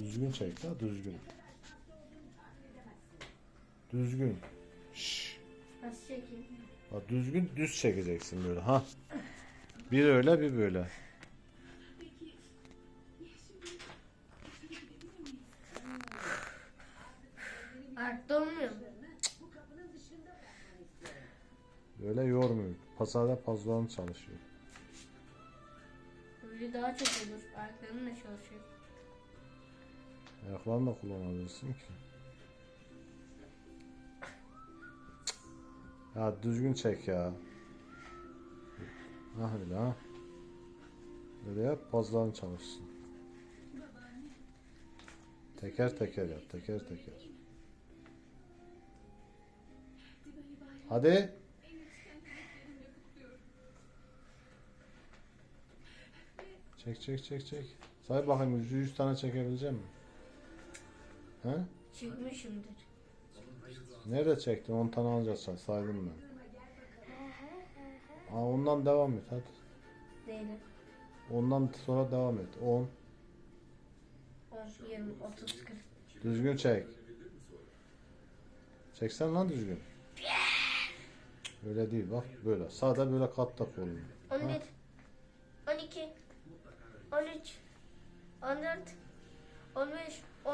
Düzgün çek la düzgün. Düzgün. Şşş. Nasıl çekeyim? Bak düzgün düz çekeceksin böyle ha. Bir öyle bir böyle. Ayakta olmuyor mu? Böyle yormuyor. Pasada pazarın çalışıyor. Böyle daha çok olur. Ayaklarımla çalışıyor. Ayaklarını da kullanabilirsin ki. Ya düzgün çek ya. Ha öyle ha. Böyle yap pazarın çalışsın. Teker teker yap teker teker. Hadi. Çek çek çek çek. Say bakayım 100, 100 tane çekebilecek misin? He? Çıkmışımdır. Nerede çektin? 10 tane alacağız say- saydım ben. Aa, ondan devam et hadi. Değilim. Ondan sonra devam et. 10. 10, 20, 30, 40. Düzgün çek. Çeksen lan düzgün. Öyle değil bak böyle. Sağda böyle kat tak oluyor. 11, 12, 13, 14, 15,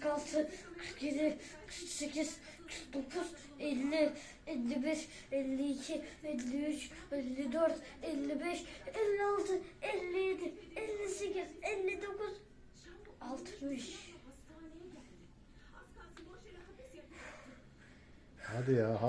46, 47, 48, 49, 50, 51, 52, 53, 54, 55, 56, 57, 58, 59, 60. Hadi ya.